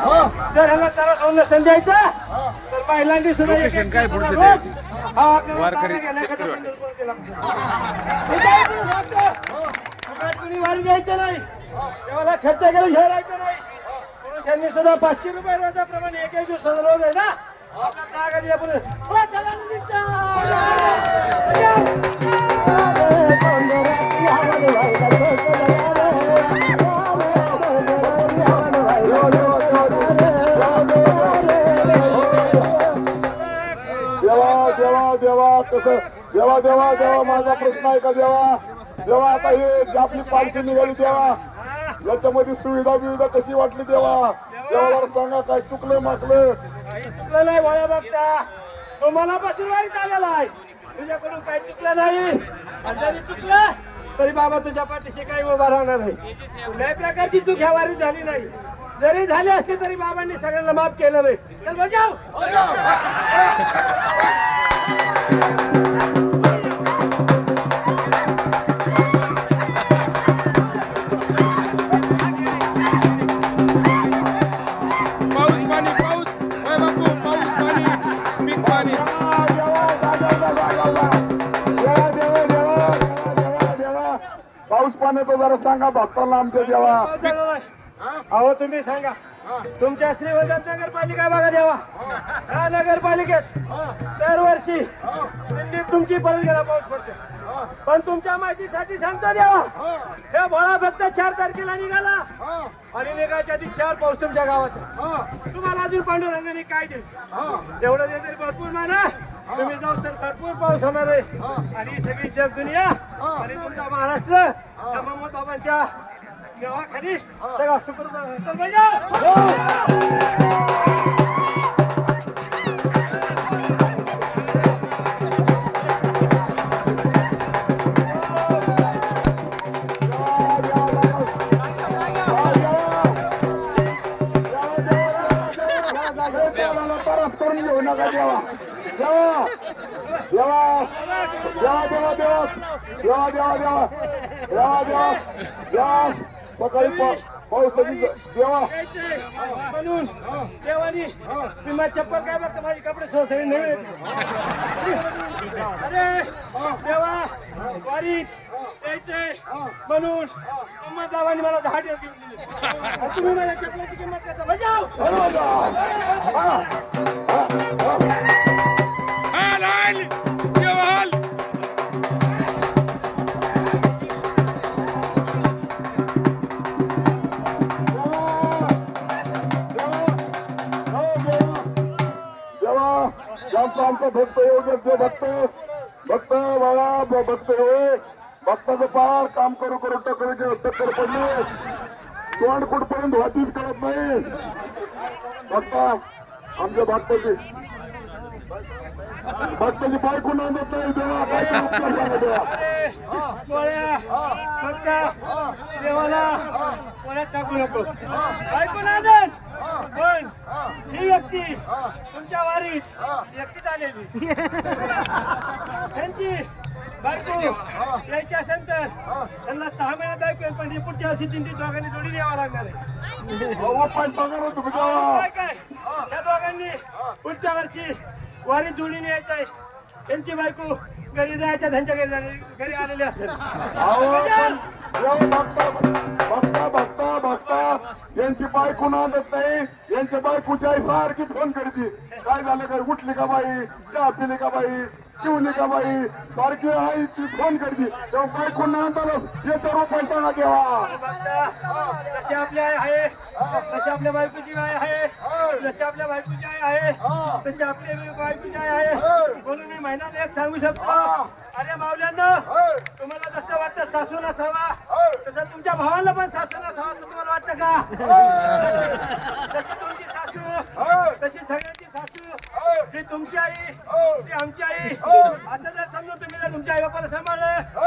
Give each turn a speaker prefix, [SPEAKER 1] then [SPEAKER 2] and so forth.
[SPEAKER 1] हो. जर ह्याला त्याला खाऊन नसेल द्यायचं हो. तर महिलांनी सुद्धा
[SPEAKER 2] लोकेशन काय पुढचं वारकरी
[SPEAKER 1] शेतकरी वाटत. वारी नाही. हो. देवाला खर्च करून हे नाही. पुरुषांनी सुद्धा पाचशे रुपये रोजाप्रमाणे एक एक दिवसाचा रोज आहे ना? आपला काय कधी आपण
[SPEAKER 3] देवा कसं देवा देवा देवा माझा प्रश्न आहे का देवा? देवा आता हे जी आपली पालखी निघाली देवा. याच्यामध्ये सुविधा बिविधा कशी वाटली देवा? देवाला सांगा काय चुकलं माकलं?
[SPEAKER 1] चुकलं नाही वळ्या बघता. तो मनापासून वाईट आलेला आहे. तुझ्याकडून काही चुकलं नाही. आणि जरी चुकलं तरी बाबा तुझ्या पाठीशी काही उभा राहणार नाही. कुठल्याही प्रकारची चूक ह्यावारी झाली नाही. जरी झाली असली तरी बाबांनी सगळ्यांना माफ केलं नाही. चल बजाव.
[SPEAKER 2] पाऊस
[SPEAKER 3] पाण्याचं जरा सांगा भक्तांना आमच्या
[SPEAKER 1] जेव्हा अहो तुम्ही सांगा. तुमच्या श्रीवर्धन नगरपालिका बघा देवा. हा नगरपालिकेत दरवर्षी दिल्लीत तुमची परत गेला पाऊस पडतो. पण तुमच्या माहितीसाठी सांगतो देवा. हे भोळा फक्त चार तारखेला निघाला. आणि निघायच्या आधी चार पाऊस तुमच्या गावात. तुम्हाला अजून पांडुरंगाने काय द्यायचं एवढं दे तरी भरपूर माना. तुम्ही जाऊ तर भरपूर पाऊस होणार आहे. आणि सगळी जग दुनिया आणि तुमचा महाराष्ट्र मोहम्मद बाबांच्या गावाखाली सगळा. चल भैया
[SPEAKER 3] परस करून घेऊ नका देवा देवा देवा देवा देवास देवा देवा देवा देवा देवास देवास सकाळी पावसाची देवा
[SPEAKER 1] म्हणून देवानी मी माझी चप्पल काय बघतो? माझे कपडे सोसायटी नवीन अरे देवा वारी द्यायचे म्हणून किंमत लावानी मला दहा दिवस घेऊन दिली. तुम्ही माझ्या चपलाची किंमत करता. बजाव!
[SPEAKER 3] भक्त योग्य ते भक्त भक्त बाळा ब- भक्त होय. भक्ताचं पार काम करू करू टक्कर टक्कर पडले. तोंड कुठपर्यंत होतीच कळत नाही. भक्ता आमच्या भक्ताची भक्ताची बायको नांदत नाही? देवा
[SPEAKER 1] देवाला टाकू नको? ऐकून आदर पण ही व्यक्ती तुमच्या वारीत एकटीच आलेली. त्यांची बायको यायची असेल तर त्यांना सहा महिन्यात बायको पण ही पुढच्या वर्षी तीन दोघांनी जोडीने यावं लागणार आहे. काय काय? या दोघांनी पुढच्या वर्षी वारीत जोडीने यायचं आहे त्यांची बायको घरी जायच्या त्यांच्या घरी घरी आलेली असेल.
[SPEAKER 3] यांची बायको नांदत नाही. यांच्या बायकोची आई सारखी फोन करते. काय झालं काय उठली का बाई? चहा पिली का बाई? शिवली का बाई? सारखी आई ती फोन करते. तेव्हा बायको नांदालच याचा रुपये सांगा देवा
[SPEAKER 1] जशी आपली आई आहे तशी आपल्या बायकोची आई आहे. जशी आपल्या बायकोची आई आहे तशी आपली बायकोची आई आहे. म्हणून मी महिन्याला एक सांगू शकतो. अरे मावल्यांना तुम्हाला जसं वाटतं सासू नसावा तसं तुमच्या भावाला पण सासू नसावा असं तुम्हाला वाटतं का? जशी- जशी तुमची सासू तशी सगळ्यांची सासू जी तुमची आई ती आमची आई. असं जर समजून तुम्ही जर तुमच्या आई बापाला सांभाळलं